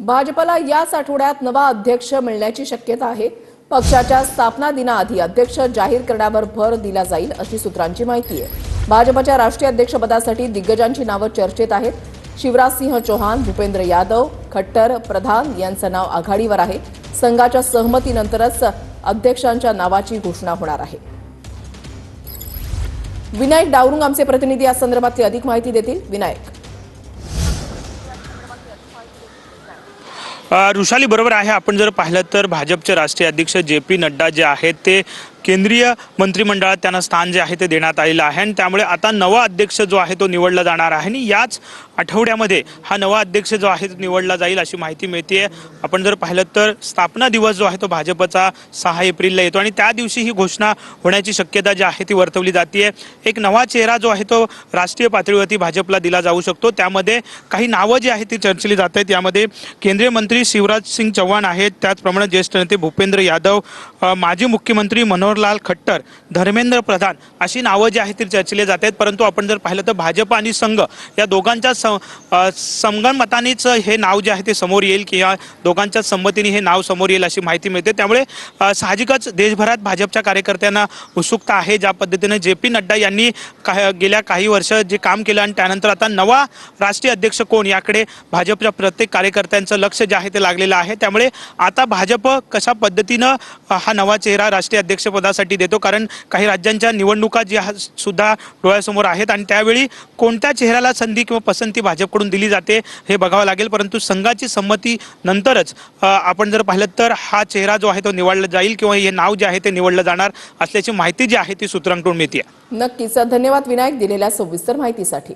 भाजपला याच आठवड्यात नवा अध्यक्ष मिळण्याची शक्यता आहे. पक्षाच्या स्थापना दिनाआधी अध्यक्ष जाहीर करण्यावर भर दिला जाईल अशी सूत्रांची माहिती आहे. भाजपच्या राष्ट्रीय अध्यक्षपदासाठी दिग्गजांची नावं चर्चेत आहेत. शिवराजसिंह चौहान भूपेंद्र यादव खट्टर प्रधान यांचं नाव आघाडीवर आहे. संघाच्या सहमतीनंतरच अध्यक्षांच्या नावाची घोषणा होणार आहे. विनायक डावरुंग आमचे प्रतिनिधी या संदर्भातली अधिक माहिती देतील विनायक. ऋषाली बरोबर आहे. आपण जर पाहिलं तर भाजपचे राष्ट्रीय अध्यक्ष जे पी नड्डा जे आहेत ते केंद्रीय मंत्रिमंडळात त्यांना स्थान जे आहे ते देण्यात आलेलं आहे. आणि त्यामुळे आता नवा अध्यक्ष जो आहे तो निवडला जाणार आहे. आणि याच आठवड्यामध्ये हा नवा अध्यक्ष जो आहे तो निवडला जाईल अशी माहिती मिळते आपण जर पाहिलं तर स्थापना दिवस जो आहे तो भाजपचा सहा एप्रिलला येतो. आणि त्या दिवशी ही घोषणा होण्याची शक्यता जी आहे ती वर्तवली जाते एक नवा चेहरा जो आहे तो राष्ट्रीय पातळीवरती भाजपला दिला जाऊ शकतो. त्यामध्ये काही नावं जी आहेत ती चर्चली जात आहेत. यामध्ये केंद्रीय मंत्री शिवराज सिंग चौहान आहेत. त्याचप्रमाणे ज्येष्ठ नेते भूपेंद्र यादव माजी मुख्यमंत्री मनोहरलाल खट्टर धर्मेंद्र प्रधान अशी नावं जी आहेत ती चर्चिले जात आहेत. परंतु आपण जर पाहिलं तर भाजप आणि संघ या दोघांच्या सं- हे नाव जे आहे ते समोर येईल किंवा दोघांच्या संमतीने हे नाव समोर येईल अशी माहिती मिळते. त्यामुळे साहजिकच देशभरात भाजपच्या कार्यकर्त्यांना उत्सुकता आहे. ज्या पद्धतीने जे पी नड्डा यांनी का गेल्या काही वर्ष जे काम केलं आणि त्यानंतर आता नवा राष्ट्रीय अध्यक्ष कोण याकडे भाजपच्या प्रत्येक कार्यकर्त्यांचं लक्ष जे आहे ते लागलेलं आहे. त्यामुळे आता भाजप कशा पद्धतीनं हा नवा चेहरा राष्ट्रीय अध्यक्षपद पदासाठी देतो. कारण काही राज्यांच्या निवडणुका ज्या सुद्धा डोळ्यासमोर आहेत आणि त्यावेळी कोणत्या चेहऱ्याला संधी किंवा पसंती भाजपकडून दिली जाते हे बघावं लागेल. परंतु संघाची संमती नंतरच आपण जर पाहिलं तर हा चेहरा जो आहे तो निवडला जाईल किंवा हे नाव जे आहे ते निवडलं जाणार असल्याची माहिती जी आहे ती सूत्रांकडून मिळते नक्कीच. धन्यवाद विनायक दिलेल्या सविस्तर माहितीसाठी.